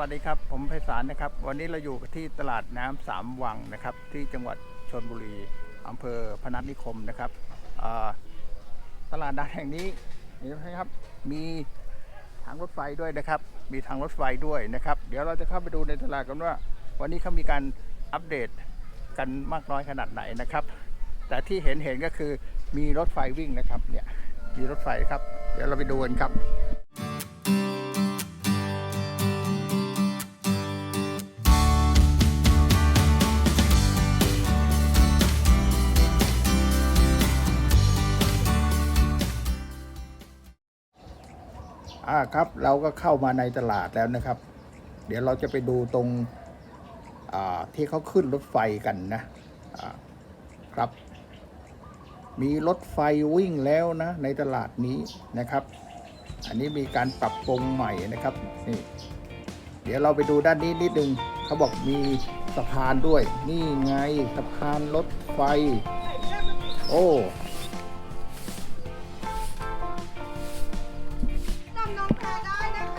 วัสดีครับ ผมไพศาลนะครับ วันนี้เราอยู่ที่ตลาดน้ำสามวังนะครับ ที่จังหวัดชนบุรีอำเภอพนัสนิคมนะครับตลาดนัดแห่งนี้นี่นะครับมีทางรถไฟด้วยนะครับ มีทางรถไฟด้วยนะครับ เดี๋ยวเราจะเข้าไปดูในตลาดกันว่า วันนี้เขามีการอัปเดตกันมากน้อยขนาดไหนนะครับ แต่ที่เห็นเห็นก็คือมีรถไฟวิ่งนะครับเนี่ยมีรถไฟครับ เดี๋ยวเราไปดูกันครับ ครับเราก็เข้ามาในตลาดแล้วนะครับ เดี๋ยวเราจะไปดูตรงที่เขาขึ้นรถไฟกันนะครับ มีรถไฟวิ่งแล้วนะในตลาดนี้นะครับ อันนี้มีการปรับปรุงใหม่นะครับนี่เดี๋ยวเราไปดูด้านนี้นิดนึงเขาบอกมีสะพานด้วย นี่ไงสะพานรถไฟ โอ้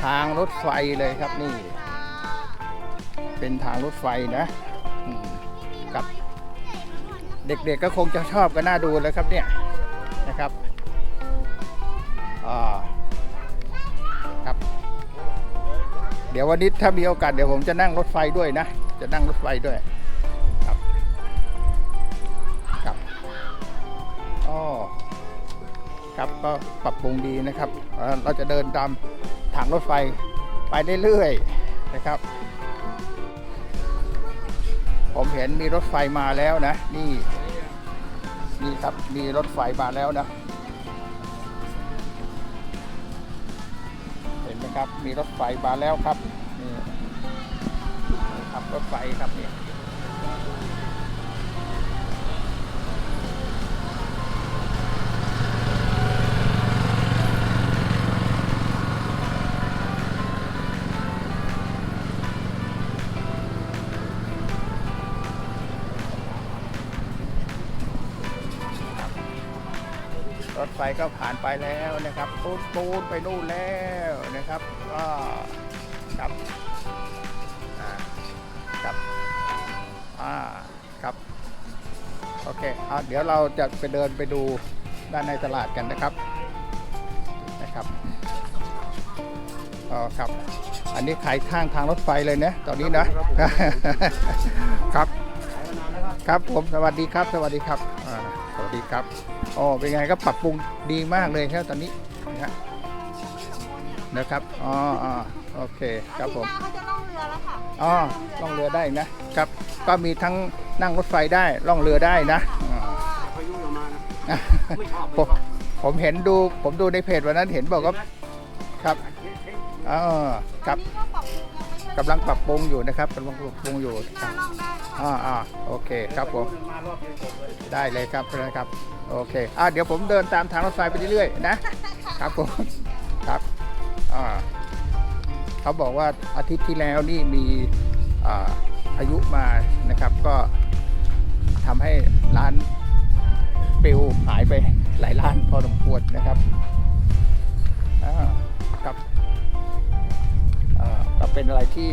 ทางรถไฟเลยครับนี่ เป็นทางรถไฟนะกับเด็กๆก็คงจะชอบกันน่าดูเลยครับเนี่ยนะครับอ่าครับ เดี๋ยววันนี้ถ้ามีโอกาสเดี๋ยวผมจะนั่งรถไฟด้วยนะ จะนั่งรถไฟด้วยครับครับอ๋อครับก็ปรับปรุงดีนะครับ เราจะเดินตาม รถไฟไปเรื่อยๆนะครับ ผมเห็นมีรถไฟมาแล้วนะ นี่นี่ครับมีรถไฟมาแล้วนะ เห็นไหมครับ มีรถไฟมาแล้วครับนี่ครับรถไฟครับนี่ร ไฟก็ผ่านไปแล้วนะครับปูนปูนไปนู่นแล้วนะครับก็ครับอ่าครับอ่าครับโอเคเอาเดี๋ยวเราจะไปเดินไปดูด้านในตลาดกันนะครับนะครับอ๋อครับ อันนี้ขายข้างทางรถไฟเลยนะตอนนี้นะครับ ครับผมสวัสดีครับ สวัสดีครับอ่าสวัส ดีครับอ๋อเป็นไงก็ปรับปรุงดีมากเลยครับตอนนี้นะนะครับอ๋ออ๋อโอเคครับผมอาทิตย์หน้าเขาจะล่องเรือแล้วค่ะอ๋อล่องเรือได้นะครับ ก็มีทั้งนั่งรถไฟได้ล่องเรือได้นะอ่าพายุอย่ามานะไม่ชอบผมผมเห็นดูผมดูในเพจวันนั้นเห็นบอกว่าครับอ๋อครับอันนี้ก็ปรับปรุงยังไม่ กำลังปรับปรุงอยู่นะครับกำลังปรับปรุงอยู่หน้าล่องได้ค่ะอ่าอ่าโอเคครับผมมารอบเดียวจบเลยได้เลยครับนะครับโอเคอ่าเดี๋ยวผมเดินตามทางรถไฟไปเรื่อยๆนะครับผมครับอ่าเขาบอกว่าอาทิตย์ที่แล้วนี่มีอ่าพายุมานะครับก็ทำให้ร้านปลิวหายไปหลายร้านพอสมควรนะครับ อะไรที่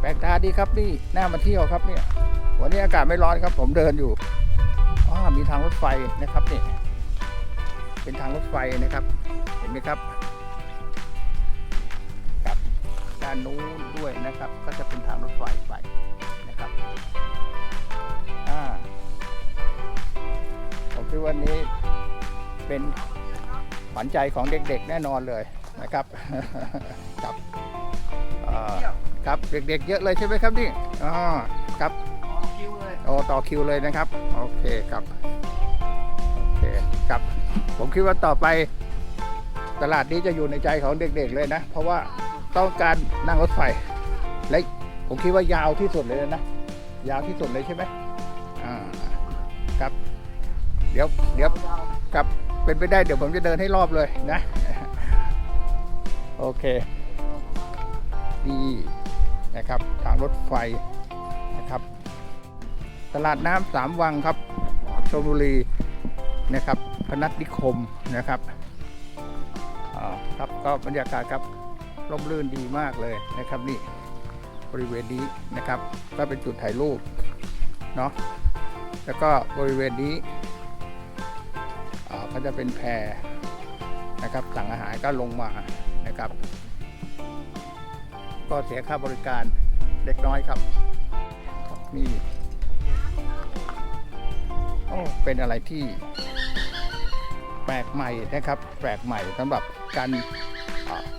แปลกตาดีครับนี่น่ามาเที่ยวครับเนี่ยวันนี้อากาศไม่ร้อนครับ ผมเดินอยู่อ๋อมีทางรถไฟนะครับนี่เป็นทางรถไฟนะครับ เห็นไหมครับกับด้านนู้นด้วยนะครับ ก็จะเป็นทางรถไฟไปนะครับอ่าผมคิดว่านี้เป็นขวัญใจของเด็กๆแน่นอนเลยนะครับครับ ครับเด็กๆเยอะเลยใช่ไหมครับนี่อ๋อครับคิวเลยโอ้ต่อคิวเลยนะครับ โอเคครับโอเคครับ ผมคิดว่าต่อไป ตลาดนี้จะอยู่ในใจของเด็กๆเลยนะ เพราะว่าต้องการนั่งรถไฟและผมคิดว่ายาวที่สุดเลยนะ ยาวที่สุดเลยใช่ไหมอ่าครับ เดี๋ยวเดี๋ยวครับเป็นไปได้เดี๋ยวผมจะเดินให้รอบเลยนะ โอเค ดีนะครับทางรถไฟนะครับ ตลาดน้ำสามวังครับชลบุรีนะครับพนัสนิคมนะครับครับก็บรรยากาศครับร่มรื่นดีมากเลยนะครับนี่บริเวณนี้นะครับ ก็เป็นจุดถ่ายรูปเนาะแล้วก็บริเวณนี้อาก็จะเป็นแพนะครับสั่งอาหารก็ลงมานะครับ ก็เสียค่าบริการเล็กน้อยครับนี่โอ้เป็นอะไรที่แปลกใหม่นะครับ แปลกใหม่สำหรับการ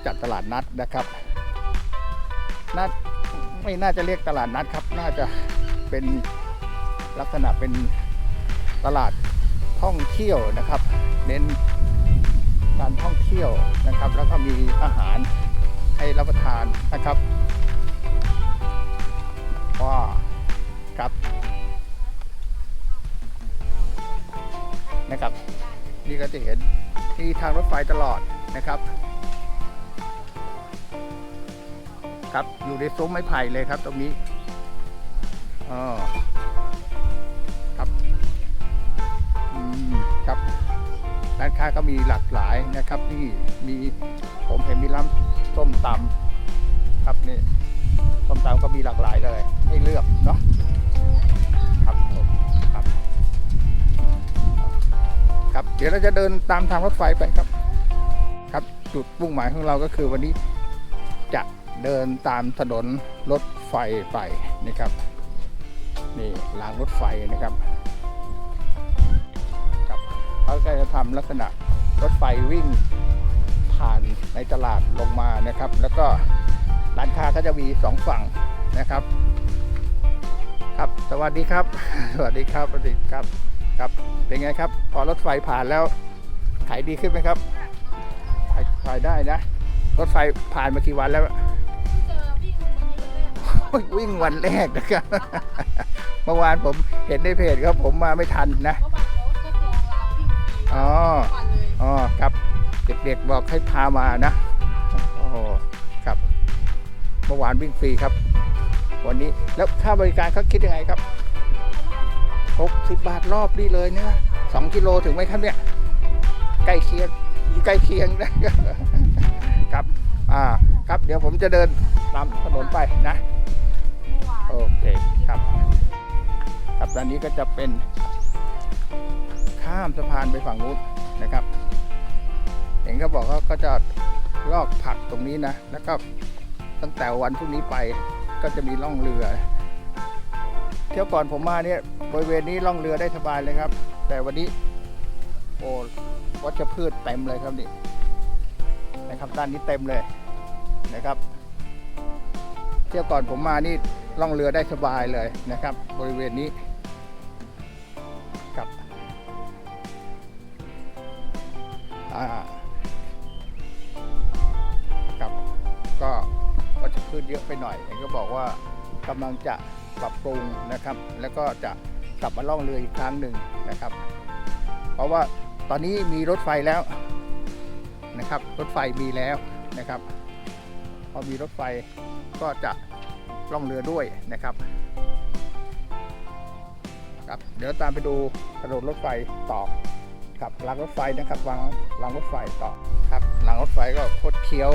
จัดตลาดนัดนะครับน่าไม่น่าจะเรียกตลาดนัดครับ น่าจะเป็นลักษณะเป็นตลาดท่องเที่ยวนะครับ เน้นการท่องเที่ยวนะครับ แล้วก็มีอาหาร ให้รับประทานนะครับว้าครับนะครับ นี่ก็จะเห็นที่ทางรถไฟตลอดนะครับ ครับอยู่ในซุ้มไม้ไผ่เลยครับ ตรงนี้อ๋อครับอืมครับร้านค้าก็มีหลากหลายนะครับที่มีผมเห็นมีร้าน ส้มตำครับนี่ส้มตำก็มีหลากหลายเลย ให้เลือกเนาะครับผมครับ ครับ เดี๋ยวเราจะเดินตามทางรถไฟไปครับ ครับจุดมุ่งหมายของเราก็คือวันนี้จะเดินตามถนนรถไฟไปนะครับ นี่รางรถไฟนะครับครับเขาก็จะทำลักษณะรถไฟวิ่ง ผ่านในตลาดลงมานะครับ แล้วก็ร้านค้าก็จะมีสองฝั่งนะครับ ครับสวัสดีครับ สวัสดีครับสวัสดีครับครับเป็นไงครับ พอรถไฟผ่านแล้วขายดีขึ้นไหมครับขายขายได้นะ รถไฟผ่านมากี่วันแล้วเจอวิ่งวันนี้วันแรกวิ่งวันแรกนะครับ เมื่อวานผมเห็นในเพจครับผมมาไม่ทันนะเมื่อวานเขาทดลองรางวิ่งฟรีอ๋อวันเลยอ๋อ ครับ เด็กๆบอกให้พามานะโอ้โหครับเมื่อวานวิ่งฟรีครับ วันนี้แล้วค่าบริการเขาคิดยังไงครับ60บาทรอบนี่เลยเนี่ยสองกิโลถึงไหมครับเนี่ยใกล้เคียงใกล้เคียงนะครับอ่าครับเดี๋ยวผมจะเดินตามถนนไปนะโอเคครับ ครับด้านนี้ก็จะเป็นข้ามสะพานไปฝั่งนู้นนะครับ ห็นเขาบอกว่าก็จะลอกผักตรงนี้นะ แล้วก็ตั้งแต่วันพรุ่งนี้ไปก็จะมีล่องเรือ เที่ยวก่อนผมมาเนี่ยบริเวณนี้ล่องเรือได้สบายเลยครับ แต่วันนี้โอ้วัชพืชเต็มเลยครับนี่นะครับด้านนี้เต็มเลยนะครับ เที่ยวก่อนผมมานี่ล่องเรือได้สบายเลยนะครับ บริเวณนี้ครับอ่า ก็ก็จะขึ้นเยอะไปหน่อยเห็นก็บอกว่ากำลังจะปรับปรุงนะครับ แล้วก็จะกลับมาล่องเรืออีกครั้งหนึ่งนะครับ เพราะว่าตอนนี้มีรถไฟแล้วนะครับ รถไฟมีแล้วนะครับ พอมีรถไฟก็จะล่องเรือด้วยนะครับครับเดี๋ยวตามไปดูถนนรถไฟต่อกับรางรถไฟนะครับวางรางรถไฟต่อครับรางรถไฟก็คดเคี้ยว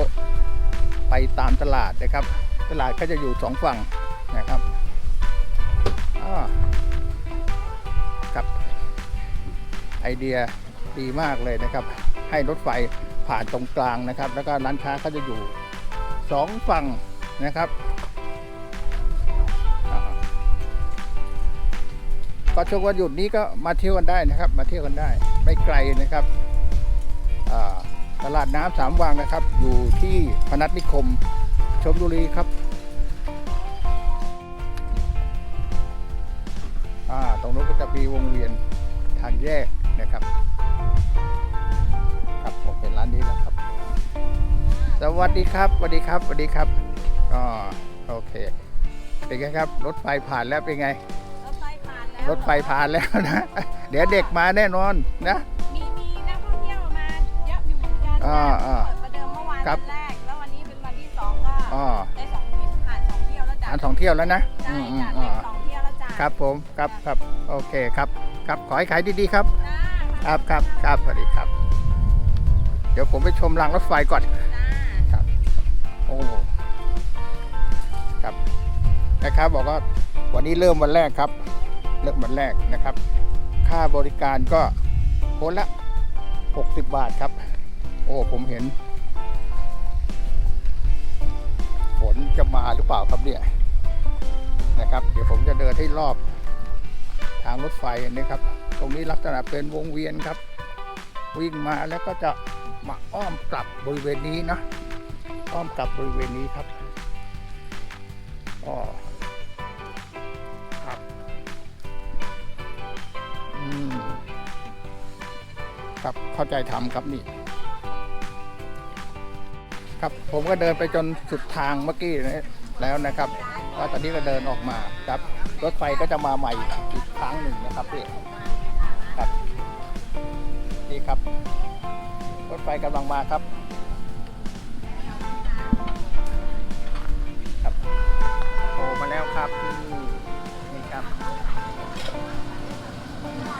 ไปตามตลาดนะครับ ตลาดก็จะอยู่สองฝั่งนะครับครับไอเดียดีมากเลยนะครับ ให้รถไฟผ่านตรงกลางนะครับ แล้วก็ร้านค้าก็จะอยู่สองฝั่งนะครับอ่าก็ช่วงวันหยุดนี้ก็มาเที่ยวกันได้นะครับ มาเที่ยวกันได้ ไม่ไกลนะครับ ตลาดน้ำสามวังนะครับ อยู่ที่พนัสนิคมชมบุรีครับอ่าตรงนู้นก็จะมีวงเวียนทางแยกนะครับ ครับผมเป็นร้านนี้แล้วครับ สวัสดีครับสวัสดีครับสวัสดีครับอ๋อโอเค เป็นไงครับรถไฟผ่านแล้วเป็นไง รถไฟผ่านแล้วรถไฟผ่านแล้วนะ เดี๋ยวเด็กมาแน่นอนนะ อ่าอ่า เปิดประเดิมเมื่อวานวันแรก แล้ววันนี้เป็นวันที่สองก็ได้สองที่ผ่านสองเที่ยวแล้วจ้ะอันสองเที่ยวแล้วนะอืใช่มอืจ้ะอืได้สองเที่ยวแล้วจ้ะครับผมครับครับโอเคครับครับขอให้ขายดีๆครับครับครับครับสวัสดีครับ เดี๋ยวผมไปชมรางรถไฟก่อนครับโอ้โหครับนะครับบอกว่าวันนี้เริ่มวันแรกครับ เริ่มวันแรกนะครับ ค่าบริการก็คนละ 60 บาทครับ โอ้ผมเห็น ฝนจะมาหรือเปล่าครับเนี่ยนะครับ เดี๋ยวผมจะเดินให้รอบทางรถไฟนะครับ ตรงนี้ลักษณะเป็นวงเวียนครับ วิ่งมาแล้วก็จะมาอ้อมกลับบริเวณนี้นะอ้อมกลับบริเวณนี้ครับอ๋อครับอืมครับเข้าใจทำครับนี่ ครับผมก็เดินไปจนสุดทางเมื่อกี้นะแล้วนะครับว่าตอนนี้ก็เดินออกมาครับรถไฟก็จะมาใหม่อีกครั้งหนึ่งนะครับพี่ครับนี่ครับ รถไฟกำลังมาครับครับโผล่มาแล้วครับนี่นี่ครับ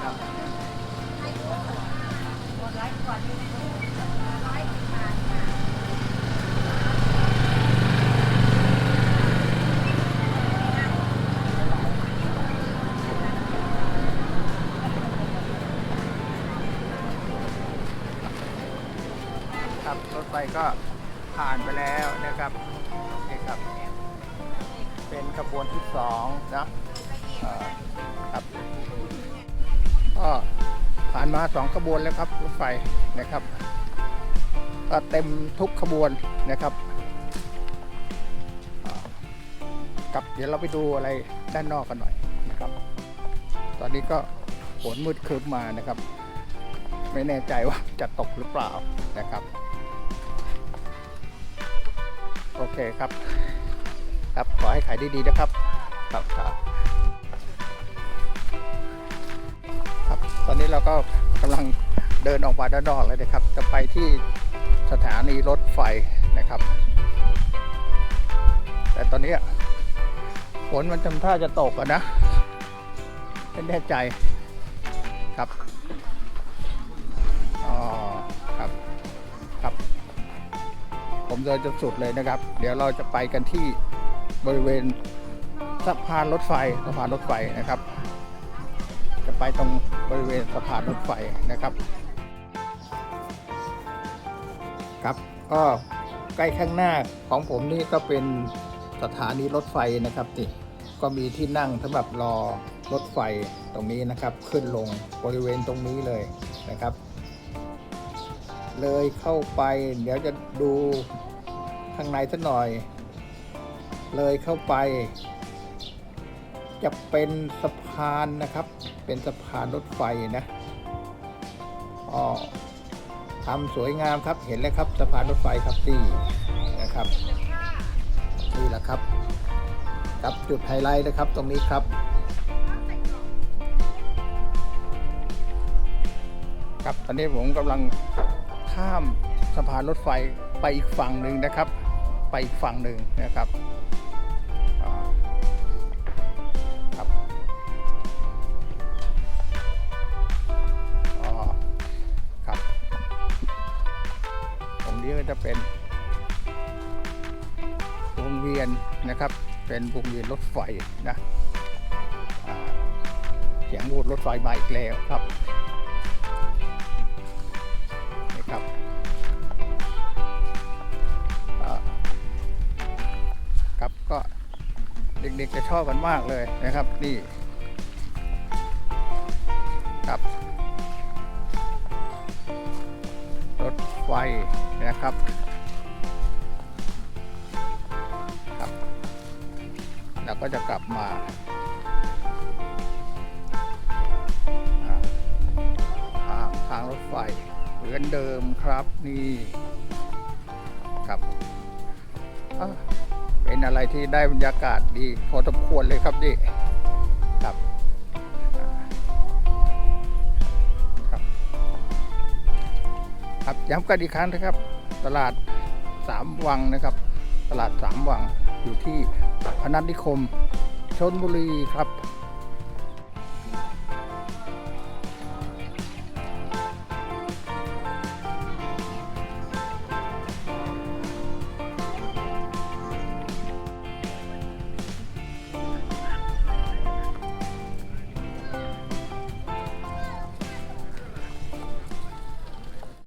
ครับ รับ รถไฟก็ผ่านไปแล้วนะครับนี่ครับ เป็นขบวนที่สองนะครับก็ผ่านมาสองขบวนแล้วครับรถไฟนะครับก็เต็มทุกขบวนนะครับอ่าครับเดี๋ยวเราไปดูอะไรด้านนอกกันหน่อยนะครับ ตอนนี้ก็ฝนมืดครึ้มมานะครับ ไม่แน่ใจว่าจะตกหรือเปล่านะครับ โอเคครับ ครับขอให้ขายดีๆนะครับ ครับครับครับตอนนี้เราก็กำลังเดินออกมาด้านนอกเลยนะครับ จะไปที่สถานีรถไฟนะครับ แต่ตอนนี้ฝนมันทำท่าจะตกอะนะไม่แน่ใจ ผมเดินจนสุดเลยนะครับ เดี๋ยวเราจะไปกันที่บริเวณสะพานรถไฟสะพานรถไฟนะครับ จะไปตรงบริเวณสะพานรถไฟนะครับ ครับก็ใกล้ข้างหน้าของผมนี่ก็เป็นสถานีรถไฟนะครับนี่ก็มีที่นั่งสำหรับรอรถไฟตรงนี้นะครับ ขึ้นลงบริเวณตรงนี้เลยนะครับ เลยเข้าไป เดี๋ยวจะดูข้างในสักหน่อย เลยเข้าไป จะเป็นสะพานนะครับ เป็นสะพานรถไฟนะอ๋อทำสวยงามครับเห็นแล้วครับสะพานรถไฟครับนี่นะครับนี่แหละครับครับจุดไฮไลท์นะครับตรงนี้ครับครับตอนนี้ผมกำลัง ข้ามสะพานรถไฟไปอีกฝั่งหนึ่งนะครับ ไปอีกฝั่งหนึ่งนะครับครับอครับตรงนี้ก็จะเป็นวงเวียนนะครับ เป็นวงเวียนรถไฟนะเสียงบูดรถไฟมาอีกแล้วครับ ด็กๆจะชอบกันมากเลยนะครับนี่ครับรถไฟนะครับครับแล้วก็จะกลับมาทางทางรถไฟเหมือนเดิมครับนี่ครับอะ เป็นอะไรที่ได้บรรยากาศดี พอสมควรเลยครับนี่ครับครับ ครับย้ำกันอีกครั้งนะครับ ตลาดสามวังนะครับ ตลาดสามวังอยู่ที่พนัสนิคมชนบุรีครับ